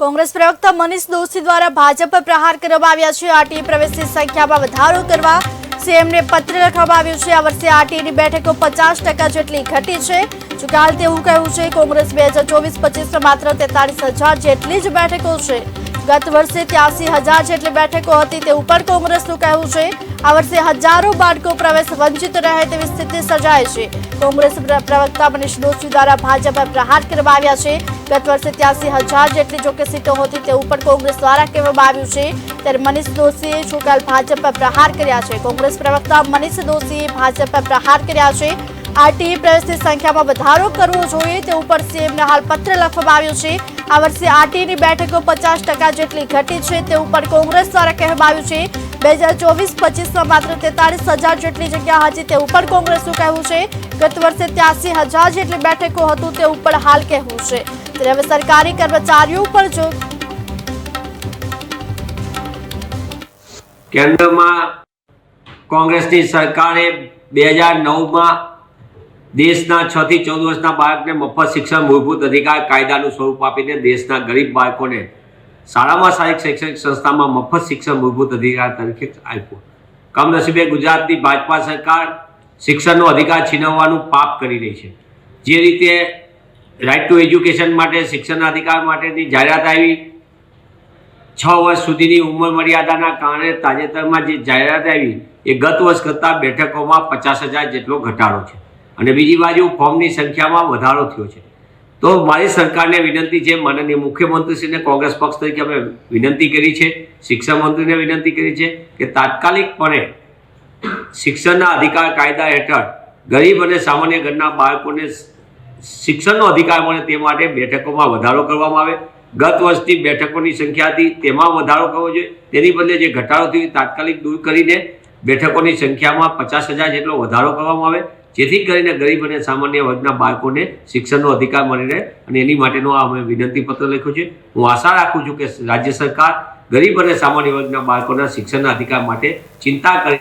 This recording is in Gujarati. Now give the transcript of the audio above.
કોંગ્રેસ પ્રવક્તા મનીષ દોશી દ્વારા ભાજપ પર પ્રહાર કરવામાં આવ્યા છે. આરટીએ પ્રવેશની સંખ્યામાં વધારો કરવા સીએમને પત્ર લખવામાં આવ્યું છે. આ વર્ષે આરટીએની બેઠકો પચાસ ટકા જેટલી ઘટી છે. જો હાલ તેવું કહ્યું છે, કોંગ્રેસ બે હજાર ચોવીસ પચીસમાં માત્ર તેતાલીસ હજાર જેટલી જ બેઠકો છે. ગત વર્ષે ત્યાસી હજાર જેટલી બેઠકો હતી તેવું પણ કોંગ્રેસનું કહેવું છે, આ વર્ષે હજારો બાળકો પ્રવેશ વંચિત રહે તેવી સ્થિતિ સર્જાય છે. કોંગ્રેસ પ્ર- પ્રવક્તા મનીષ દોશી દ્વારા ભાજપ પર પ્રહાર કરવામાં આવ્યા છે. ગત વર્ષે ત્યાસી હજાર જેટલી જોકે સીટો હતી તેવું પણ કોંગ્રેસ દ્વારા કહેવામાં આવ્યું છે. ત્યારે મનીષ દોશીએ જોકાલ ભાજપ પર પ્રહાર કર્યા છે. કોંગ્રેસ પ્રવક્તા મનીષ દોશીએ ભાજપ પર પ્રહાર કર્યા છે. આરટીઈ પ્રવેશની સંખ્યામાં વધારો કરવો જોઈએ તે ઉપર સીએમને હાલ પત્ર લખવામાં આવ્યો છે. આ વર્ષે આરટીઈની બેઠકો પચાસ ટકા જેટલી ઘટી છે તે ઉપર કોંગ્રેસ દ્વારા કહેવામાં આવ્યું છે. બે હજાર ચોવીસ પચીસમાં માત્ર તેતાલીસ હજાર જેટલી જગ્યા હતી તે ઉપર કોંગ્રેસનું કહેવું છે. ગત વર્ષે ત્યાસી હજાર જેટલી બેઠકો હતું તે ઉપર હાલ કહેવું છે. હવે સરકારી કર્મચારીઓ ઉપર જો કેન્દ્રમાં કોંગ્રેસની સરકારે બે હજાર નવમાં દેશના છ થી ચૌદ વર્ષના બાળકને મફત શિક્ષણ, મૂળભૂત અધિકાર, કાયદાનું સ્વરૂપ આપીને દેશના ગરીબ બાળકોને શાળામાં સારી શૈક્ષણિક સંસ્થામાં મફત શિક્ષણ, મૂળભૂત અધિકાર તરીકે આપ્યો. કમનસીબે ગુજરાતની ભાજપા સરકાર શિક્ષણનો અધિકાર છીનવવાનું પાપ કરી રહી છે. જે રીતે રાઇટ ટુ એજ્યુકેશન માટે, શિક્ષણના અધિકાર માટેની જાહેરાત આવી, છ વર્ષ સુધીની ઉંમર મર્યાદાના કારણે તાજેતરમાં જે જાહેરાત આવી, એ ગત વર્ષ કરતાં બેઠકોમાં પચાસ હજાર જેટલો ઘટાડો છે. અને બીજી બાજુ ફોર્મની સંખ્યામાં વધારો થયો છે. તો મારી સરકારને વિનંતી છે માનનીય મુખ્યમંત્રીશ્રીને કોંગ્રેસ પક્ષ તરીકે અમે વિનંતી કરી છે, શિક્ષણ મંત્રીને વિનંતી કરી છે કે તાત્કાલિકપણે શિક્ષણના અધિકાર કાયદા હેઠળ ગરીબ અને સામાન્ય ઘરના બાળકોને શિક્ષણનો અધિકાર મળે તે માટે બેઠકોમાં વધારો કરવામાં આવે. ગત વર્ષની બેઠકોની સંખ્યા હતી, તેમાં વધારો કરવો જોઈએ. તેની બદલે જે ઘટાડો થયો તાત્કાલિક દૂર કરીને બેઠકોની સંખ્યામાં પચાસ હજાર જેટલો વધારો કરવામાં આવે. જેથી કરીને ગરીબ અને સામાન્ય વર્ગના બાળકોને શિક્ષણનો અધિકાર મળી રહે અને એની માટેનો આ અમે વિનંતી પત્ર લખ્યો છે. હું આશા રાખું છું કે રાજ્ય સરકાર ગરીબ અને સામાન્ય વર્ગના બાળકોના શિક્ષણના અધિકાર માટે ચિંતા કરે